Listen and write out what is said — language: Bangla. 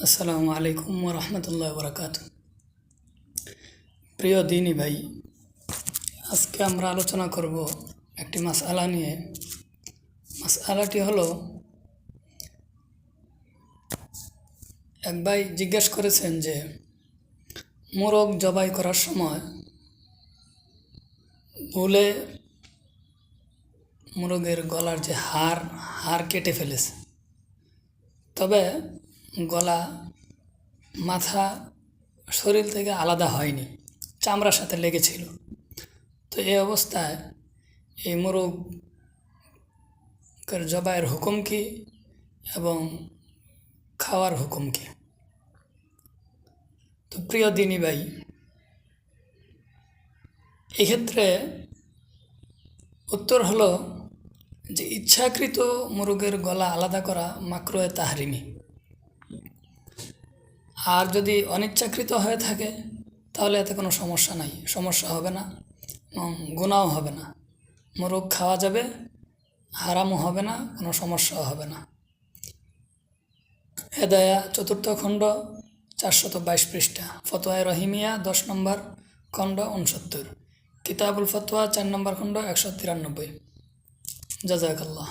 আসসালামু আলাইকুম রহমতুল্লাহ বরকাত প্রিয় দিনী ভাই, আজকে আমরা আলোচনা করব একটি মাসআলা নিয়ে। মাসআলাটি হলো, এক ভাই জিজ্ঞেস করেছেন যে, মোরগ জবাই করার সময় ভুলে মোরগের গলার যে হার হার কেটে ফেলেছে। তবে গলা, মাথা শরীর থেকে আলাদা হয়নি, চামড়ার সাথে লেগেছিল। তো এই অবস্থায় এই মোরগের জবাইয়ের হুকুম কি এবং খাওয়ার হুকুম কি? তো প্রিয় দিনী ভাই, এক্ষেত্রে উত্তর হলো যে ইচ্ছাকৃত মুরগের গলা আলাদা করা মাকরোয়ে তাহরিমি। আর যদি অনিচ্ছাকৃত হয়ে থাকে, তাহলে এতে কোনো সমস্যা নাই। সমস্যা হবে না, এবং গুণাও হবে না। মোরগ খাওয়া যাবে, হারামও হবে না, কোনো সমস্যাও হবে না। হেদায়া চতুর্থ খণ্ড, চারশত বাইশ পৃষ্ঠা। ফতোয়ায় রহিমিয়া, দশ নম্বর খণ্ড উনসত্তর কিতাবুল ফতোয়া, চার নম্বর খণ্ড একশো তিরানব্বই। জাজাকাল্লাহ